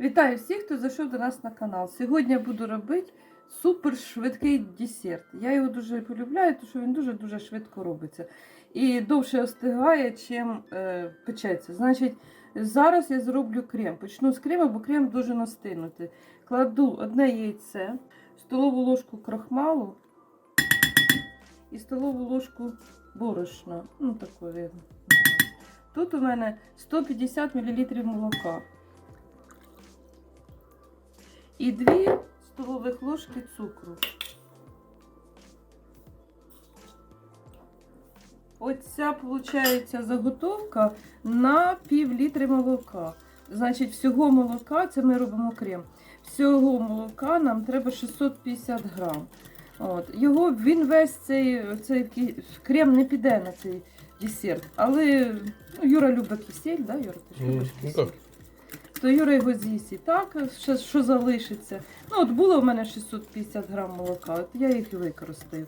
Вітаю всіх, хто зайшов до нас на канал. Сьогодні я буду робити супер швидкий десерт. Я його дуже полюбляю, тому що він дуже-дуже швидко робиться. І довше остигає, чим е, печеться. Значить, зараз я зроблю крем. Почну з крему, бо крем дуже настигнути. Кладу одне яйце, столову ложку крахмалу і столову ложку борошна. Ну, такої видно. Тут у мене 150 мл молока. І 2 столових ложки цукру. Оця, виходить, заготовка на пів літри молока. Значить, всього молока, це ми робимо крем. Всього молока нам треба 650 грам. От. Його він весь цей, цей крем не піде на цей десерт. Але ну, Юра любить кисель, да, Юра? Ти ж любиш ну кисель? Так. То Юра його з'їсть і так, що, що залишиться. Ну, от було в мене 650 грам молока, от я їх і використаю.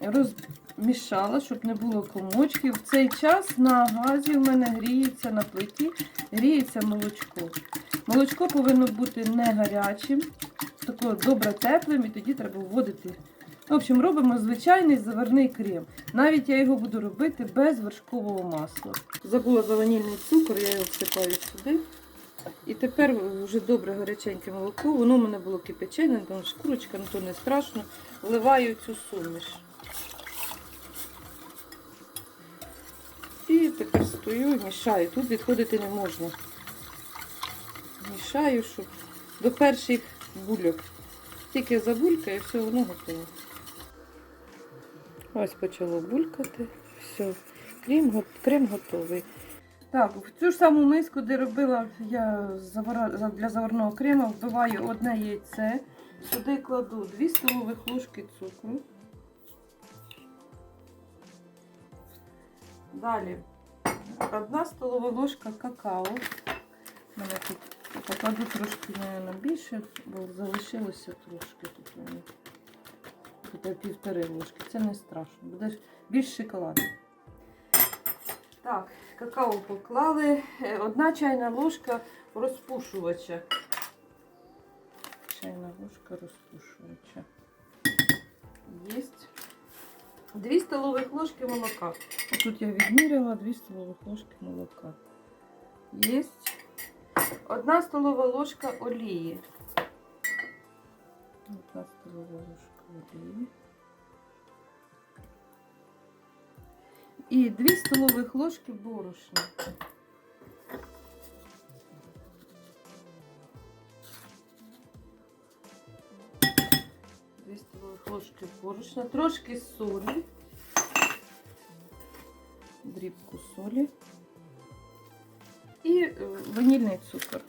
Розмішала, щоб не було комочків. В цей час на газі в мене гріється на плиті, гріється молочко. Молочко повинно бути не гарячим, тако добре теплим, і тоді треба вводити. В общем, робимо звичайний заварний крем. Навіть я його буду робити без вершкового масла. Забула за ванільний цукор, я його всипаю сюди. І тепер вже добре гаряченьке молоко. Воно в мене було кипячене, там шкурочка, ну то не страшно. Вливаю цю суміш. І тепер стою, мішаю. Тут відходити не можна. Мішаю, щоб до перших бульок. Тільки забулькає, все, воно готове. Ось почало булькати. Все, крем, крем готовий. Так, в цю ж саму миску, де робила я для заварного крему, вбиваю одне яйце. Сюди кладу 2 столових ложки цукру. Далі одна столова ложка какао. У мене тут покладу трошки, мабуть, більше, бо залишилося трошки тут. Тут півтори ложки. Це не страшно. Буде більш шоколаду. Так, какао поклали. Е, Одна чайна ложка розпушувача. Чайна ложка розпушувача. Єсть. Дві столових ложки молока. Тут я відміряла 2 столових ложки молока. Єсть. Одна столова ложка олії. Одна столова ложка олії. І 2 столових ложки борошна. Дві столових ложки борошна, трошки солі, дрібку солі і е, ванільний цукор.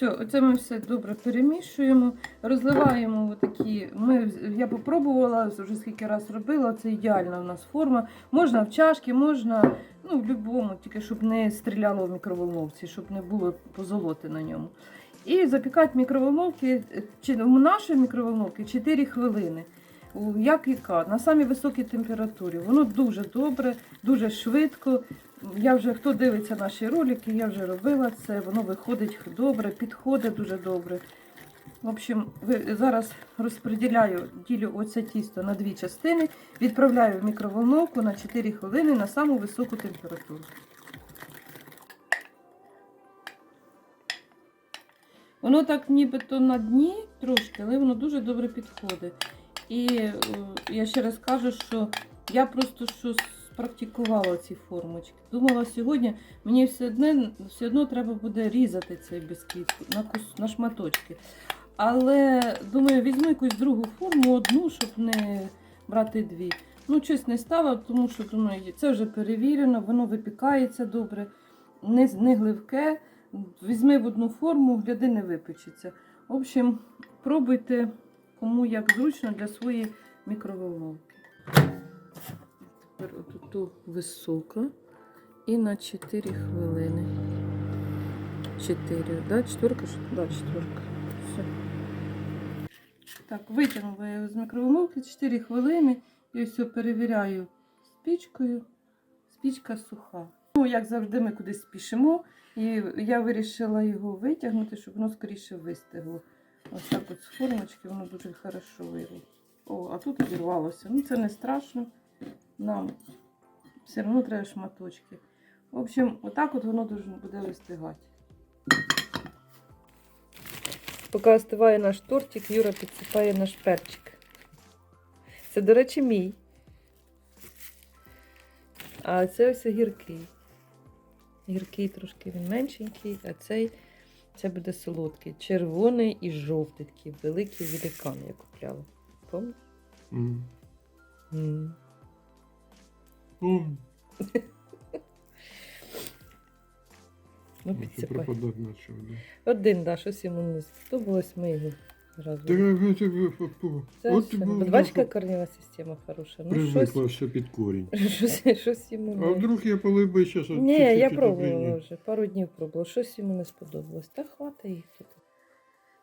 Все, оце ми все добре перемішуємо, розливаємо отакі. Ми, я попробувала, вже скільки раз робила, це ідеальна у нас форма. Можна в чашки, можна ну, в будь-якому, тільки щоб не стріляло в мікроволновці, щоб не було позолоти на ньому. І запікати е, чи в нашій мікроволновці 4 хвилини. Як яка, на самій високій температурі. Воно дуже добре, дуже швидко. Я вже хто дивиться наші ролики, я вже робила це, воно виходить добре, підходить дуже добре. В общем, зараз розподіляю, ділю оце тісто на дві частини, відправляю в мікроволновку на 4 хвилини на саму високу температуру. Воно так нібито на дні трошки, але воно дуже добре підходить. І е, я ще раз кажу, що я просто що спрактикувала ці формочки. Думала, сьогодні мені все одно, все одно треба буде різати цей бісквіт на, кус, на шматочки. Але думаю, візьму якусь другу форму, одну, щоб не брати дві. Ну, щось не стала, тому що думаю, це вже перевірено, воно випікається добре, не, не гливке. Візьми в одну форму, гляди, не випечеться. В общем, пробуйте, кому як зручно для своєї мікроволновки. Тепер отут висока і на 4 хвилини. 4, да? Четверка? Да, четверка. Все. Так, витягнула я з мікроволновки 4 хвилини і все перевіряю спічкою. Спічка суха. Ну, як завжди, ми кудись спішимо. І я вирішила його витягнути, щоб воно скоріше вистигло. Ось так от з формочки воно дуже хорошо вийшло. О, а тут обірвалося. Ну це не страшно. Нам все одно треба шматочки. В общем, отак от воно дуже буде вистигати. Поки остиває наш тортик, Юра підсипає наш перчик. Це, до речі, мій. А це ось гіркий. Гіркий трошки він меншенький, а цей це буде солодкий. Червоний і жовтий такий великий великан я купляла. Помниш? М. М. Ну, підсипай. Один, да, щось йому не сподобалось, ми його зразу. Це От все. От Бачиш, корнева система хороша. Ну, Привикла щось, все під корінь. щось, щось йому А не... вдруг я полив би зараз Ні, я пробувала вже, пару днів пробувала. Щось йому не сподобалось. Та хватає їх тут.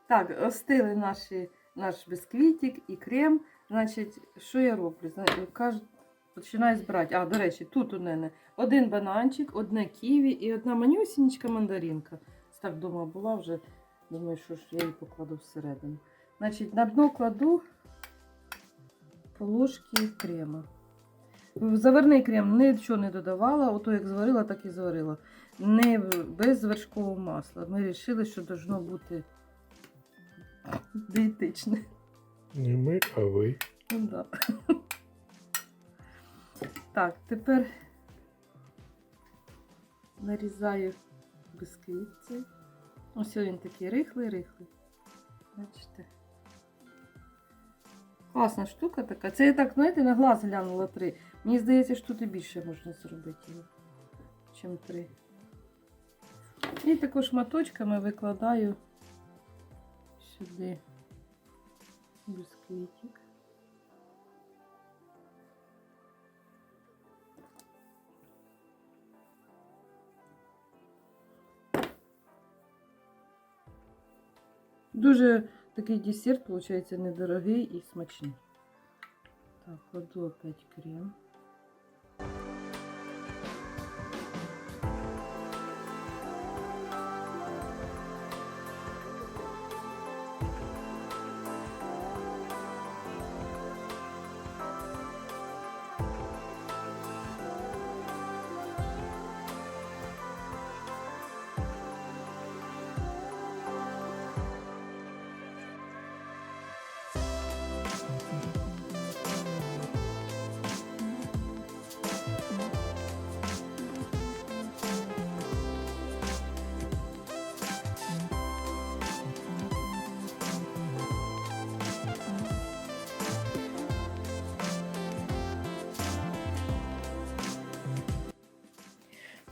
Так, остили наші, наш бисквітик і крем. Значить, що я роблю? Зна- Кажу, починаю збирати. А, до речі, тут у мене один бананчик, одне ківі і одна манюсінечка мандаринка. Так вдома була вже. Думаю, що ж я її покладу всередину. Значить, на дно кладу по ложки крема. В заварний крем нічого не додавала, ото як зварила, так і зварила. Не без вершкового масла. Ми вирішили, що должно бути дієтичне. Не ми, а ви. Ну, да. Так, тепер нарізаю бисквіт цей. Ось він такий рихлий, рихлий. Бачите. Класна штука така. Це я так, знаєте, на глаз глянула три. Мені здається, що тут і більше можна зробити чим три. І також шматочками викладаю сюди бисквітик. Дуже такий десерт, виходить, недорогий і смачний. Так, кладу опять крем.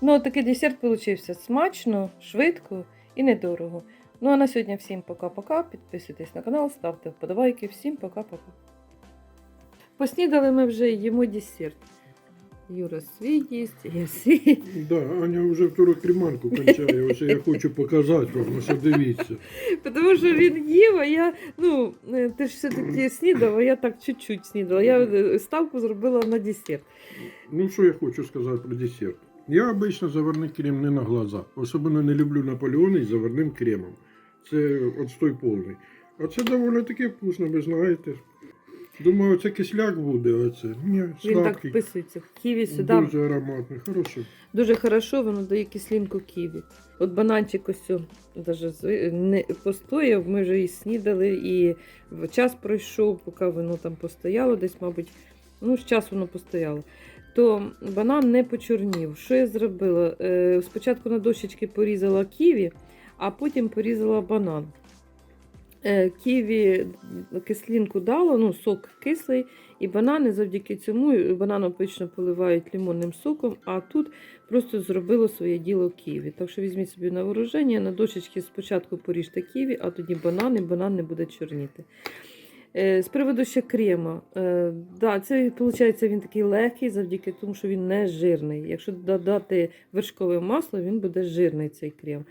Ну, такий десерт получився смачно, швидко і недорого. Ну а на сьогодні всім пока-пока. Підписуйтесь на канал, ставте вподобайки. Всім пока-пока. Поснідали ми вже їмо десерт. Юра свій їсть, я свій. Да, Аня вже втору креманку кончає. Ось я хочу показати вам, ось дивіться. Тому що він їв, а я, ну, е, ти ж все-таки снідав, а я так чуть-чуть снідала. Я е, ставку зробила на десерт. Ну, що я хочу сказати про десерт. Я обично заварний крем не на глаза. Особливо не люблю наполеони з заварним кремом. Це отстой повний. А це доволі таки вкусно, ви знаєте. Думаю, це кисляк буде, а це ні, Він так сладкий. вписується. Ківі сюди дуже, Дуже ароматний, хорошо. хорошо, воно дає кислинку ківі. От бананчик ось не постояв, ми вже і снідали, і час пройшов, поки воно там постояло, десь, мабуть, ну, з час воно постояло. То банан не почорнів. Що я зробила? Е, спочатку на дощечки порізала ківі, а потім порізала банан. Е, Ківі кислинку дало, ну, сок кислий, і банани завдяки цьому банан обично поливають лимонним соком, а тут просто зробило своє діло ківі. Так що візьміть собі на вооруження, на дощечки спочатку поріжте ківі, а тоді банани, банан не буде чорніти. Е, З приводу ще крема, е, да, це виходить, він такий легкий завдяки тому, що він не жирний. Якщо додати вершкове масло, він буде жирний цей крем.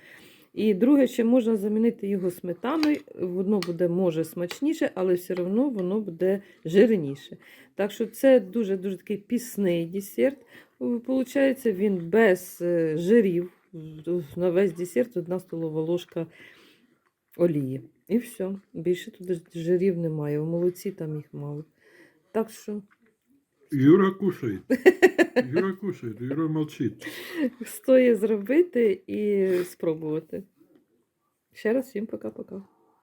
І друге, ще можна замінити його сметаною, воно буде може смачніше, але все одно воно буде жирніше. Так що це дуже-дуже такий пісний десерт. Получається, він без е, жирів, на весь десерт одна столова ложка олії. І все. Більше туди жирів немає. В молоці там їх мало. Так що Юра кушає. Юра кушає, Юра мовчить. стоїть зробити і спробувати. Ще раз всім пока-пока.